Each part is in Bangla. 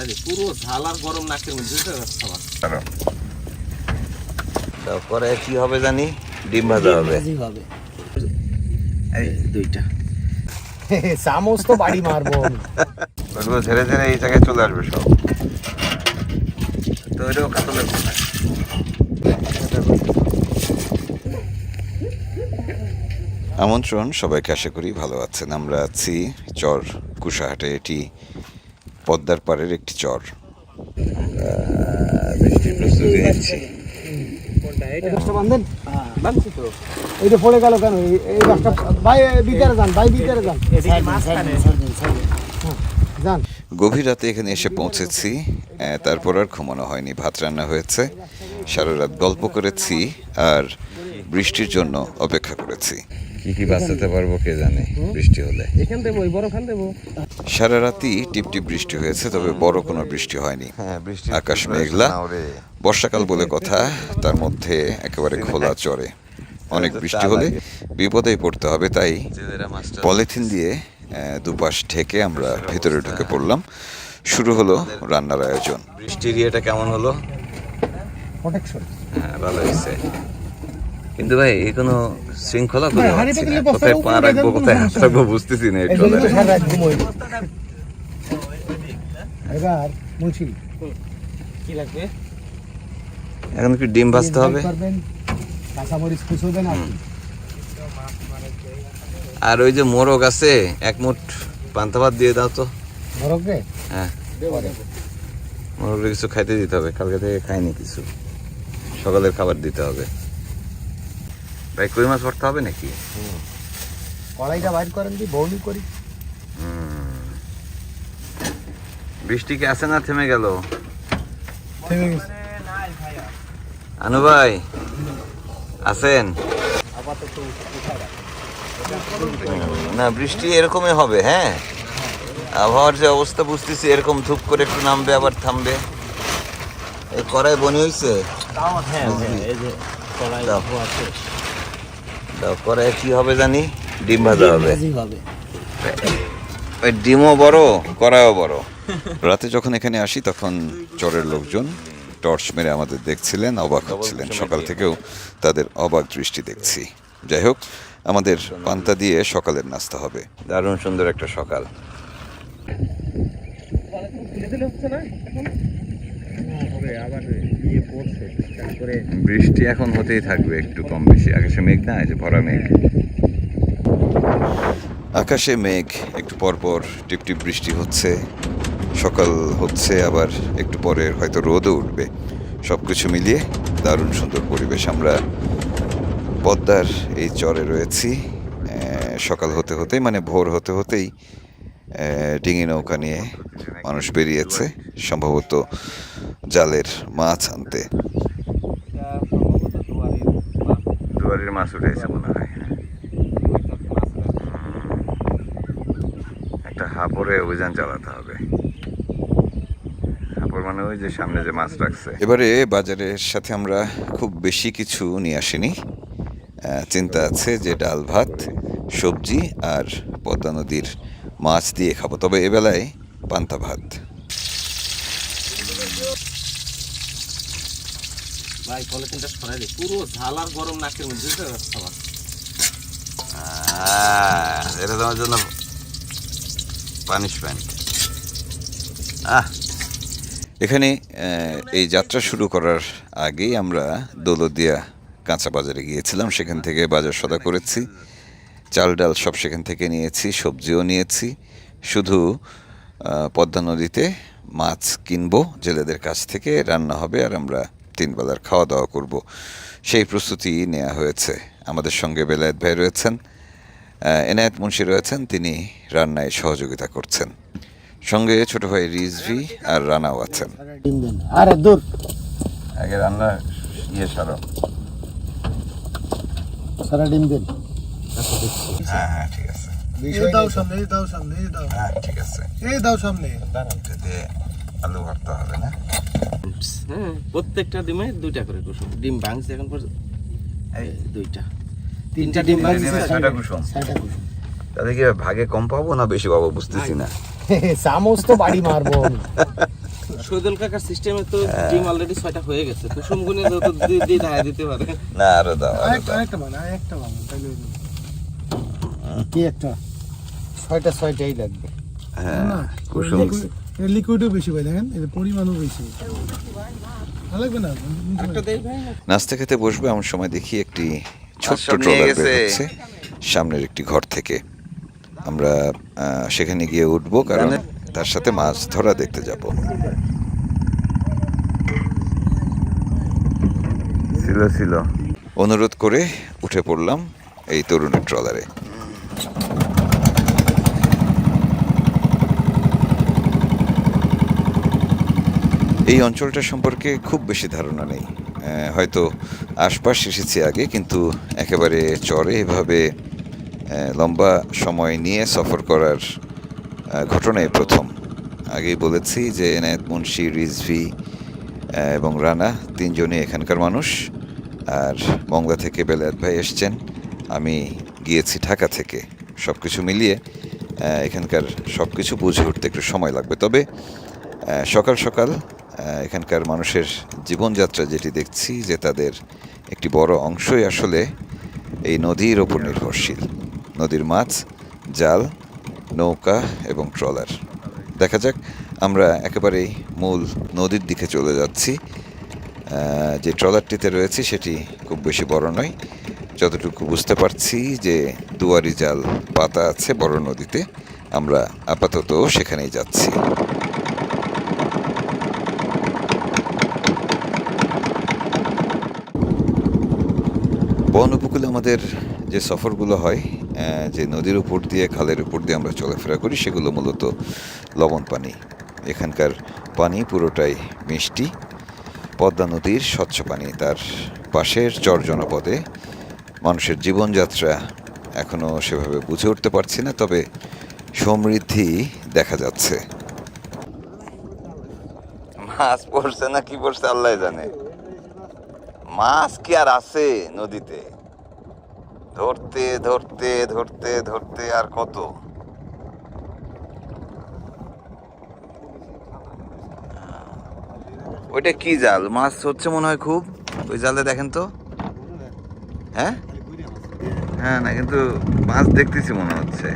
আরে পুরো ঝাল আর গরম নাকের মধ্যে ঢুকে গেছে খাবার তারপরে কি হবে জানি? ডিম ভাজা হবে। দুইটা। চামচ তো বাড়ি মারবো ওগুলো ঝেড়ে ঝেড়ে এই জায়গায় চলে আসবে সব। তো এটাও কাতলের কথা। আমন্ত্রণ সবাইকে আশা করি ভালো আছেন। আমরা আছি চর কুশাহাটে এটি পদ্মার পাড়ের একটি চর। এইটা পড়ে গেল কেন? এই- এই গাছটা ভাই ভিতরে যান ভাই ভিতরে যান। হ্যাঁ, যান। গভীর রাতে এখানে এসে পৌঁছেছি। তারপর আর ঘুমানো হয়নি। ভাত রান্না হয়েছে। সারা রাত গল্প করেছি আর বৃষ্টির জন্য অপেক্ষা করেছি। কি কি বাঁচাতে পারব কে জানে বৃষ্টি হলে। এখান দেবো বড় খান দেবো। সারা রাতই টিপটিপ বৃষ্টি হয়েছে তবে বড় কোনো বৃষ্টি হয়নি। আকাশ মেঘলা বর্ষাকাল বলে কথা তার মধ্যে একেবারে খোলা চড়ে অনেক বৃষ্টি হলে বিপদেই পড়তে হবে তাই পলিথিন দিয়ে আহ, দুপাশ ঢেকে আমরা ভেতরে ঢুকে পড়লাম। শুরু হলো রান্নার আয়োজন। বৃষ্টির ইয়েটা কেমন হলো? হ্যাঁ ভালো হয়েছে। কিন্তু ভাই এই কোনো শৃঙ্খলা পাতিলে বস্তার পা রাখব কোথায় হাত রাখব বুঝতেছি না এই একটু এবার মুন্সি কি লাগবে? এখন কি ডিম ভাজতে হবে। কাঁচামরিচ কুচোবেন আর ওই যে মোরগ আছে এক মুঠ পান্তা ভাত দিয়ে দাও তো। রে হ্যাঁ। মোরগের কিছু খাইতে দিতে হবে কালকে থেকে খাইনি কিছু। সকালের খাবার দিতে হবে। ভাই কই মাছ ভরতে হবে নাকি? কড়াইটা বাইর করেন দি বৌনি করি। বৃষ্টি কি আছে না থেমে গেল? থেমে গেছে। আনু ভাই আছেন? না বৃষ্টি এরকমই হবে হ্যাঁ? আবহাওয়ার যে অবস্থা বুঝতেছি এরকম ধূপ করে একটু নামবে আবার থামবে। এই কড়াই বনি হয়েছে হ্যাঁ এই যে কড়াই আছে কড়াই কি হবে জানি? ডিম ভাজা হবে। ওই ডিমও বড় কড়াইও বড়। রাতে যখন এখানে আসি তখন চরের লোকজন টর্চ মেরে আমাদের দেখছিলেন অবাক হচ্ছিলেন। সকাল থেকেও তাদের অবাক দৃষ্টি দেখছি। যাই হোক আমাদের পান্তা দিয়ে সকালের নাস্তা হবে। দারুণ সুন্দর একটা সকাল। আবার ইয়ে পড়ছে তারপরে বৃষ্টি এখন হতেই থাকবে একটু কম বেশি। আকাশে মেঘ না এই যে ভরা মেঘ। আকাশে মেঘ একটু পর পর টিপটিপ বৃষ্টি হচ্ছে। সকাল হচ্ছে আবার একটু পরে হয়তো রোদও উঠবে। সব কিছু মিলিয়ে দারুণ সুন্দর পরিবেশ। আমরা পদ্মার এই চরে রয়েছি। সকাল হতে হতেই মানে ভোর হতে হতেই ডিঙি নৌকা নিয়ে মানুষ বেরিয়েছে সম্ভবত জালের মাছ আনতে। মাছ উঠেছে মনে হয়। একটা হাপরে অভিযান চালাতে হবে। মানে ওই যে সামনে যে মাছ রাখছে। এবারে বাজারের সাথে আমরা খুব বেশি কিছু নিয়ে আসিনি। চিন্তা আছে যে ডাল, ভাত, সবজি আর পদ্মা নদীর মাছ দিয়ে খাব। তবে এবেলায় পান্তা ভাত। ভাই, পলিথিনটা সরাই পুরো ঝাল আর গরম নাকের মধ্যে এটা তোমার জন্য পানিশমেন্ট আহ, এখানে এই যাত্রা শুরু করার আগেই আমরা দৌলদিয়া কাঁচা বাজারে গিয়েছিলাম। সেখান থেকে বাজার সদা করেছি। চাল ডাল সব সেখান থেকে নিয়েছি, সবজিও নিয়েছি। শুধু পদ্মা নদীতে মাছ কিনবো, জেলেদের কাছ থেকে রান্না হবে, আর আমরা তিন বেলার খাওয়া দাওয়া করব। সেই প্রস্তুতি নেওয়া হয়েছে। আমাদের সঙ্গে বেলায়েত ভাই রয়েছেন। এনায়েত মুন্সি রয়েছেন তিনি রান্নায় সহযোগিতা করছেন। সঙ্গে ছোট ভাই রিজভি আর রানাও আছেন। আরে দূর। আগে রান্না ইয়ে সারো। সারা ডিম দেন। হ্যাঁ হ্যাঁ ঠিক আছে। এই দাও সামনে এই দাও সামনে এই দাও। হ্যাঁ ঠিক আছে। এই দাও সামনে। দিয়ে আলু ভর্তা হবে না? হ্যাঁ প্রত্যেকটা ডিমে দুইটা করে কুসুম। ডিম ভাঙছে এখন এই দুইটা। তিনটা ডিম ডিমে ছয়টা কুসুম ছয়টা কুসুম। তাহলে কি ভাগে কম পাবো না বেশি পাবো বুঝতেছি না? চামচ তো বাড়ি মারবো। শহীদুল কাকার সিস্টেমে তো ডিম অলরেডি ছয়টা হয়ে গেছে। কুসুম গুনে যত দিয়ে দিতে পারে। না আরও দাও আরেকটা। আরেকটা বানা বানা তাইলে কি একটা? ছয়টা ছয়টাই লাগবে। হ্যাঁ কুসুম লিকুইডও বেশি পাই দেখেন? এর পরিমাণও বেশি। ভালো লাগবে না? একটা দেই ভাই। নাস্তা খেতে বসবে এমন সময় দেখি একটি ছোট্ট সব ট্রলার গেছে। বের হচ্ছে। সামনের একটি ঘর থেকে। আমরা সেখানে গিয়ে উঠবো কারণ তার সাথে মাছ ধরা দেখতে যাব। ছিল ছিল। অনুরোধ করে উঠে পড়লাম এই তরুণের ট্রলারে। এই অঞ্চলটা সম্পর্কে খুব বেশি ধারণা নেই। হয়তো আশপাশ এসেছি আগে, কিন্তু একেবারে চরে এভাবে লম্বা সময় নিয়ে সফর করার ঘটনাই প্রথম। আগেই বলেছি যে এনায়েত মুন্সি, রিজভি এবং রানা তিনজনই এখানকার মানুষ। আর মংলা থেকে বেলায়েত ভাই এসছেন। আমি গিয়েছি ঢাকা থেকে। সব কিছু মিলিয়ে এখানকার সব কিছু বুঝে উঠতে একটু সময় লাগবে। তবে সকাল সকাল এখানকার মানুষের জীবনযাত্রা যেটি দেখছি যে তাদের একটি বড় অংশই আসলে এই নদীর ওপর নির্ভরশীল। নদীর মাছ, জাল, নৌকা এবং ট্রলার। দেখা যাক, আমরা একেবারেই মূল নদীর দিকে চলে যাচ্ছি। যে ট্রলারটিতে রয়েছে সেটি খুব বেশি বড় নয়। যতটুকু বুঝতে পারছি যে দুয়ারি জাল পাতা আছে বড় নদীতে, আমরা আপাতত সেখানেই যাচ্ছি। বন উপকূলে আমাদের যে সফরগুলো হয় যে নদীর উপর দিয়ে, খালের উপর দিয়ে আমরা চলাফেরা করি, সেগুলো মূলত লবণ পানি। এখানকার পানি পুরোটাই মিষ্টি। পদ্মা নদীর স্বচ্ছ পানি, তার পাশের চর জনপদে মানুষের জীবনযাত্রা এখনও সেভাবে বুঝে উঠতে পারছি না, তবে সমৃদ্ধি দেখা যাচ্ছে। মাছ পড়ছে না, কি পড়ছে আল্লাহ জানে। মাছ কি আর আছে নদীতে? ধরতে ধরতে ধরতে ধরতে আর কত? ওইটা কি জাল? মাছ হচ্ছে মনে হয় খুব। ওই জালে দেখেন তো। হ্যাঁ? হ্যাঁ না, কিন্তু মাছ দেখতেছি মনে হচ্ছে।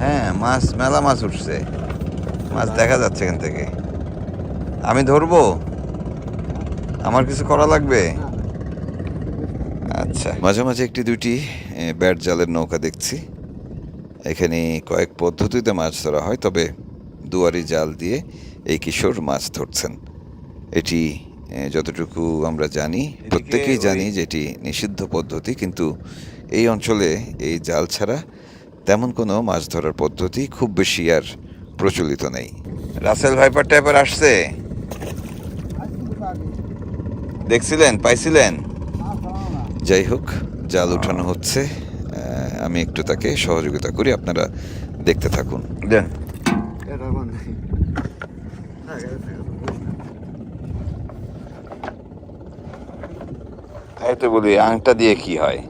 হ্যাঁ মাছ, মেলা মাছ উঠছে। মাছ দেখা যাচ্ছে এখান থেকে। আমি ধরবো? আমার কিছু করা লাগবে? আচ্ছা। মাঝে মাঝে একটি দুইটি এ, ব্যাট জালের নৌকা দেখছি। এখানে কয়েক পদ্ধতিতে মাছ ধরা হয় তবে দুয়ারি জাল দিয়ে এই কিশোর মাছ ধরছেন। এটি যতটুকু আমরা জানি প্রত্যেকেই জানি যে এটি নিষিদ্ধ পদ্ধতি কিন্তু এই অঞ্চলে এই জাল ছাড়া তেমন কোনো মাছ ধরার পদ্ধতি খুব বেশি আর প্রচলিত নেই। রাসেল ভাইপার টাইপার আসছে? দেখছিলেন? পাইছিলেন? যাই হোক জাল উঠানো হচ্ছে। আমি একটু তাকে সহযোগিতা করি আপনারা দেখতে থাকুন। দেন তাই তো বলি আংটা দিয়ে কি হয়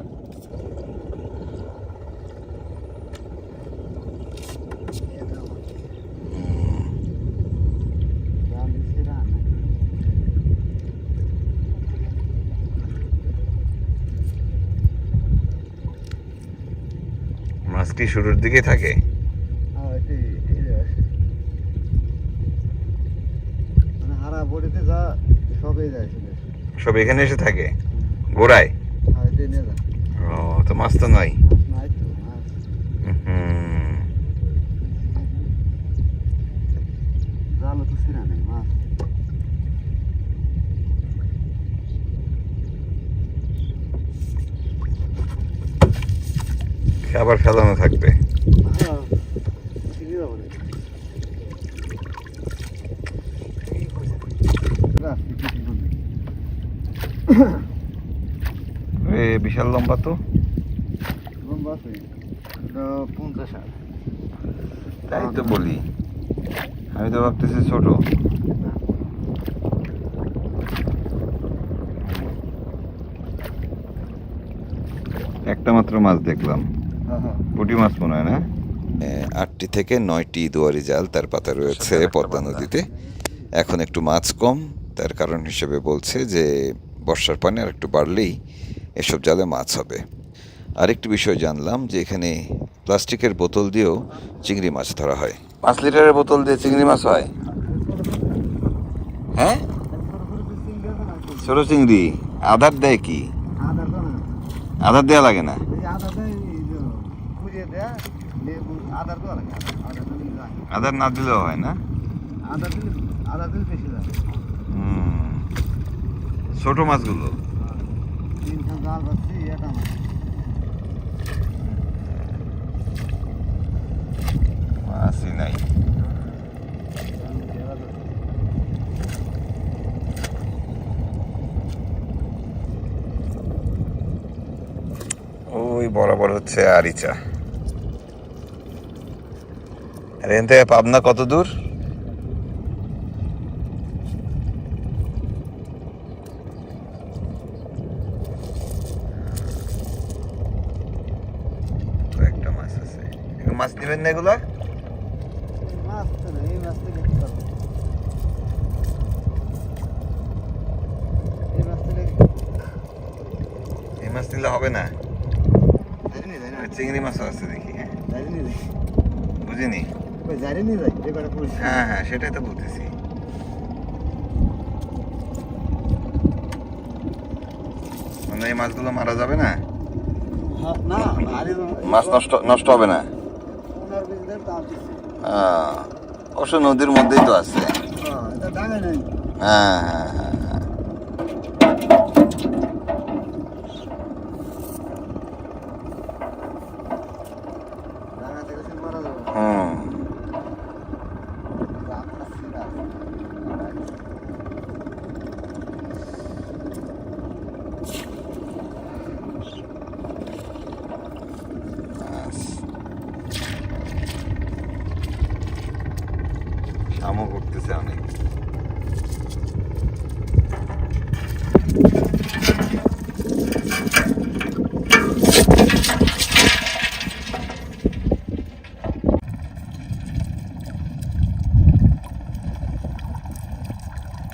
মাছ কি শুরুর দিকে থাকে। মানে হারা বডিতে যা সবই যায় সব এখানে এসে থাকে? গোড়ায়? হাইতে নিয়ে যা ও তো মাছ তো নয় হুম। জালো তো ছিঁড়া নেই মাছ। আবার ফেলানো থাকবে। বিশাল লম্বা তো। লম্বা আছে। পঞ্চাশ। তাই তো বলি। আমি তো ভাবতেছি ছোট। একটা মাত্র মাছ দেখলাম। পুঁটি মাছ মনে হয় না? আটটি থেকে নয়টি দুয়ারি জাল তার পাতা রয়েছে পদ্মা নদীতে। এখন একটু মাছ কম তার কারণ হিসেবে বলছে যে বর্ষার পানি আর একটু বাড়লেই এসব জালে মাছ হবে। আরেকটি বিষয় জানলাম যে এখানে প্লাস্টিকের বোতল দিয়েও চিংড়ি মাছ ধরা হয়। পাঁচ লিটারের বোতল দিয়ে চিংড়ি মাছ হয়? হ্যাঁ? ছোট চিংড়ি আধার দেয় কি? আধার আধার দেওয়া লাগে না এই আধার তো এই যে লাগে আধার না দিলেও হয় না? বেশি হুম। ছোট মাছগুলো? মাছই নাই। ওই বরাবর হচ্ছে আরিচা। আর এখান থেকে পাবনা কত দূর? একটা মাছ না এগুলা? মাছ এই মাছ নিলে হবে না? চিংড়ি মাছও আছে দেখি হ্যাঁ। বুঝিনি? ওই জানি নি যাই যে কটা পুলিশ হ্যাঁ হ্যাঁ সেটাই তো বলতেছি। মানে এই মাছগুলো মারা যাবে না? হ্যাঁ, না মাছ নষ্ট নষ্ট হবে না? অবশ্য নদীর মধ্যেই তো আছে। হ্যাঁ নেই হ্যাঁ হ্যাঁ হ্যাঁ হ্যাঁ। ডাঙা থেকে সে মারা যাবে হুম রাত আসছে রাত মাছ। শামুক করতেছে অনেক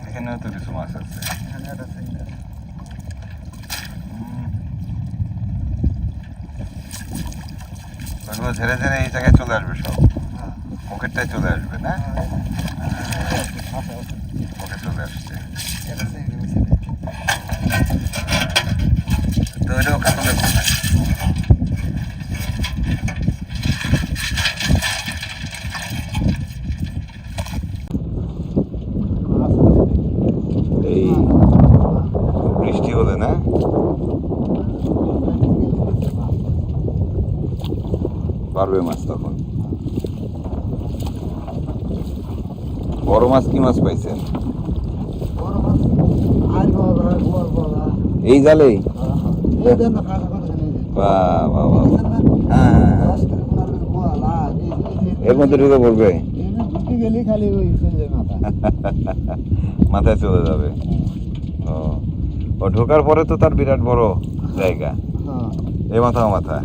এখানেও তো কিছু মাছ আছে এখানে একটা সিঙ্গেল ওগুলো ঝেড়ে ঝেড়ে এই জায়গায় চলে আসবে সব। হ্যাঁ। পকেটটায় চলে আসবে না আচ্ছা আচ্ছা পকেট চলে আসছে এটা সিঙ্গেল মিশিয়ে তো এটাও কাতলের মনে হয়। এই বৃষ্টি হলে না পারবে মাছ তখন। বড় মাছ কি মাছ পাইছেন? এই হ্যাঁ হ্যাঁ, হ্যাঁ। এর মধ্যে ঢুকে পড়বে? মাথায় চলে যাবে। ও ও ঢোকার পরে তো তার বিরাট বড় জায়গা। এ এই মাথা। মাথা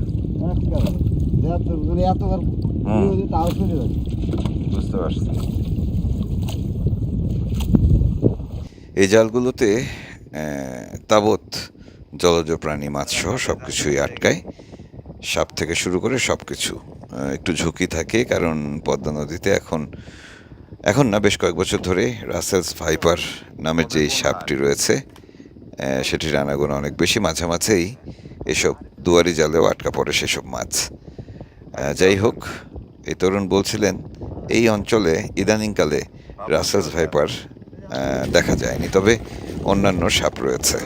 মানে এতবার হুম। হলে তাও চলে যাবে। বুঝতে পারছি। এই জালগুলোতে তাবৎ জলজ প্রাণী মাছ সহ সব কিছুই আটকায়। সাপ থেকে শুরু করে সব কিছু একটু ঝুঁকি থাকে কারণ পদ্মা নদীতে এখন এখন না বেশ কয়েক বছর ধরে রাসেলস ভাইপার নামের যেই সাপটি রয়েছে সেটির আনাগোনা অনেক বেশি। মাঝে মাঝেই এসব দুয়ারি জালেও আটকা পড়ে সেসব মাছ। যাই হোক, এই তরুণ বলছিলেন, এই অঞ্চলে ইদানিংকালে রাসেলস ভাইপার দেখা যায়নি, তবে অন্যান্য সাপ রয়েছে।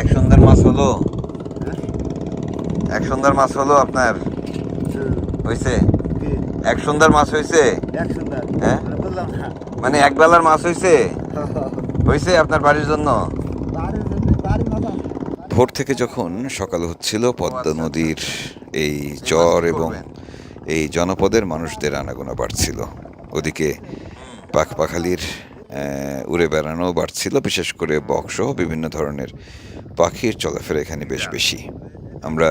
এক সুন্দর মাছ হলো? এক সুন্দর মাছ হলো আপনার হয়েছে এক সুন্দর মাছ হয়েছে এক সুন্দর? হ্যাঁ? বললাম না। মানে এক বেলার মাছ হয়েছে হয়েছে আপনার বাড়ির জন্য? বাড়ির জন্য বাড়ির মাথা ভোর থেকে যখন সকাল হচ্ছিল পদ্মা নদীর এই চর এবং এই জনপদের মানুষদের আনাগোনা বাড়ছিল। ওদিকে পাখপাখালির উড়ে বেড়ানো বাড়ছিল বিশেষ করে বকসহ বিভিন্ন ধরনের পাখির চলাফেরা এখানে বেশ বেশি। আমরা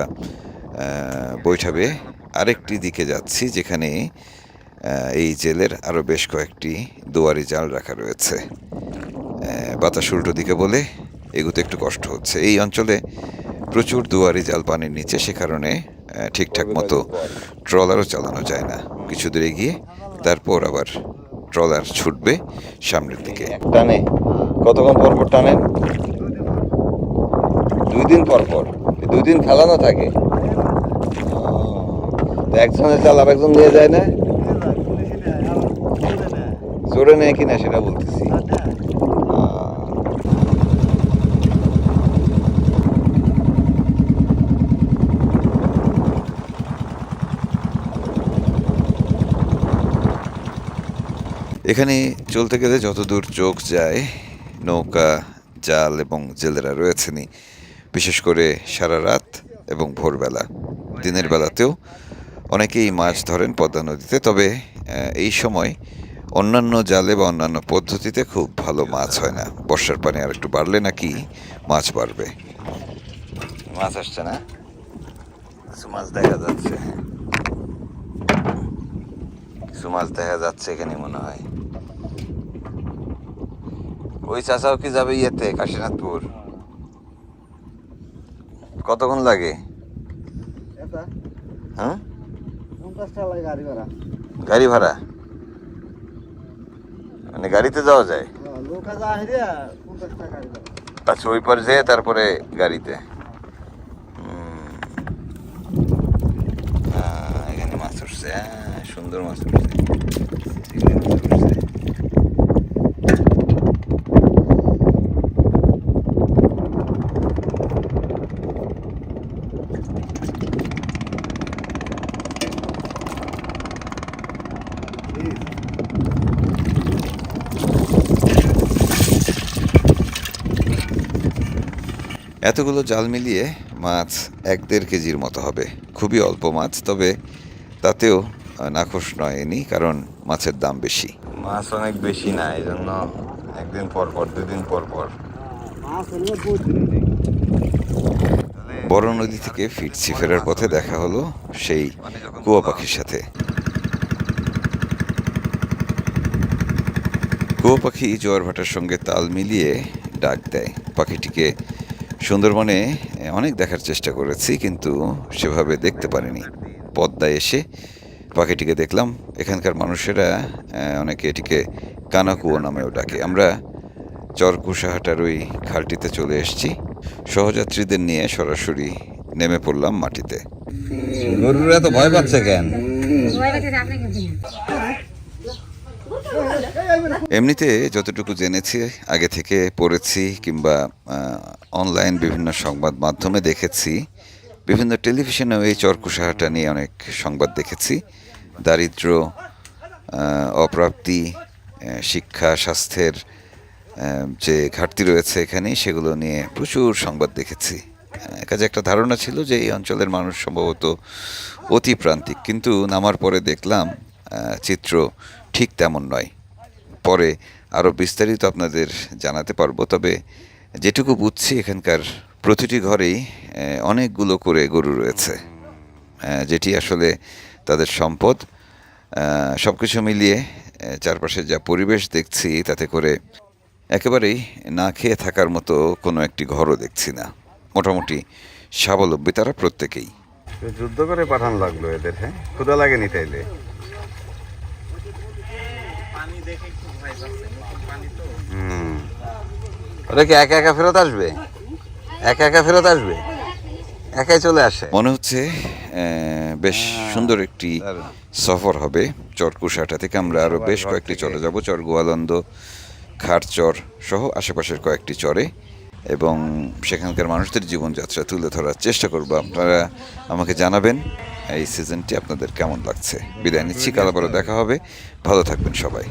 বৈঠাবে আরেকটি দিকে যাচ্ছি যেখানে এই জেলের আরও বেশ কয়েকটি দুয়ারি জাল রাখা রয়েছে। বাতাস উল্টো দিকে বলে এগুতে একটু কষ্ট হচ্ছে। এই অঞ্চলে প্রচুর দুয়ারি জাল পানির নিচে, সে কারণে ঠিকঠাক মতো ট্রলারও চালানো যায় না। কিছু দূরে গিয়ে তারপর আবার ট্রলার ছুটবে সামনের দিকে। টানে, কতক্ষণ পর পর টানেন দুই দিন পর পর, দুই দিন ফেলানো থাকে। একজনের চাল আর একজন নিয়ে যায় না? চড়ে নেয় কিনা সেটা বলতেছি। এখানে চলতে গেলে যতদূর চোখ যায়, নৌকা, জাল এবং জেলেরা রয়েছেনই। বিশেষ করে সারা রাত এবং ভোরবেলা। দিনের বেলাতেও অনেকেই মাছ ধরেন পদ্মা নদীতে তবে এই সময় অন্যান্য জালে বা অন্যান্য পদ্ধতিতে খুব ভালো মাছ হয় না। বর্ষার পানি আর একটু বাড়লে নাকি মাছ বাড়বে। মাছ আসছে না? কিছু মাছ দেখা যাচ্ছে। কিছু মাছ দেখা যাচ্ছে এখানে মনে হয়। ওই চাচাও কি যাবে ইয়েতে কাশীনাথপুর? কতক্ষণ লাগে? হ্যাঁ? গাড়ি ভাড়া? মানে গাড়িতে যাওয়া যায়? হ্যাঁ, আচ্ছা ওই পর যেয়ে তারপরে গাড়িতে? এখানে মাছ উঠছে আহ, সুন্দর মাছ উঠছে চিংড়ি মাছ উঠছে এতগুলো জাল মিলিয়ে মাছ এক দেড় কেজির মতো হবে। খুবই অল্প মাছ তবে তাতেও নাখোশ নয় এনি কারণ মাছের দাম বেশি। মাছ অনেক বেশি না এই জন্য একদিন পর পর দুদিন পর পর। বড় নদী থেকে ফিরছি ফেরার পথে দেখা হলো সেই কুয়া পাখির সাথে। কুয়া পাখি জোয়ার ভাটার সঙ্গে তাল মিলিয়ে ডাক দেয়। পাখিটিকে সুন্দরবনে অনেক দেখার চেষ্টা করেছি কিন্তু সেভাবে দেখতে পারিনি। পদ্মায় এসে পাখিটিকে দেখলাম। এখানকার মানুষেরা অনেকে এটিকে কানাকুয়ো নামেও ডাকে। আমরা চরকুশাহাটার ওই খালটিতে চলে এসেছি। সহযাত্রীদের নিয়ে সরাসরি নেমে পড়লাম মাটিতে। গরুরা তো ভয় পাচ্ছে কেন? এমনিতে যতটুকু জেনেছি, আগে থেকে পড়েছি কিংবা অনলাইন বিভিন্ন সংবাদ মাধ্যমে দেখেছি, বিভিন্ন টেলিভিশনেও এই চরকুশাহাটা নিয়ে অনেক সংবাদ দেখেছি। দারিদ্র অপ্রাপ্তি শিক্ষা, স্বাস্থ্যের যে ঘাটতি রয়েছে এখানে, সেগুলো নিয়ে প্রচুর সংবাদ দেখেছি। কাজে একটা ধারণা ছিল যে এই অঞ্চলের মানুষ সম্ভবত অতি প্রান্তিক। কিন্তু নামার পরে দেখলাম চিত্র ঠিক তেমন নয়। পরে আরও বিস্তারিত আপনাদের জানাতে পারব। তবে যেটুকু বুঝছি এখানকার প্রতিটি ঘরেই অনেকগুলো করে গরু রয়েছে। যেটি আসলে তাদের সম্পদ। সব কিছু মিলিয়ে আহ, চারপাশে যা পরিবেশ দেখছি তাতে করে একেবারেই না খেয়ে থাকার মতো কোনো একটি ঘরও দেখছি না। মোটামুটি স্বাবলম্বী তারা প্রত্যেকেই। যুদ্ধ করে পাঠান লাগল এদের হ্যাঁ? ক্ষুদা লাগেনি তাইলে পানি দেখে একটু ভয় পাচ্ছে নতুন পানি তো হুম ওরা কি একা একা ফেরত আসবে? একা একা ফেরত আসবে? একাই চলে আসে? মনে হচ্ছে আহ, বেশ সুন্দর একটি সফর হবে। চরকুশাটা থেকে আমরা আরও বেশ কয়েকটি চরে যাব চর গোয়ালন্দ খারচর সহ আশেপাশের কয়েকটি চরে। এবং সেখানকার মানুষদের জীবনযাত্রা তুলে ধরার চেষ্টা করব। আপনারা আমাকে জানাবেন এই সিজনটি আপনাদের কেমন লাগছে। বিদায় নিচ্ছি, কাল আবারও দেখা হবে। ভালো থাকবেন সবাই।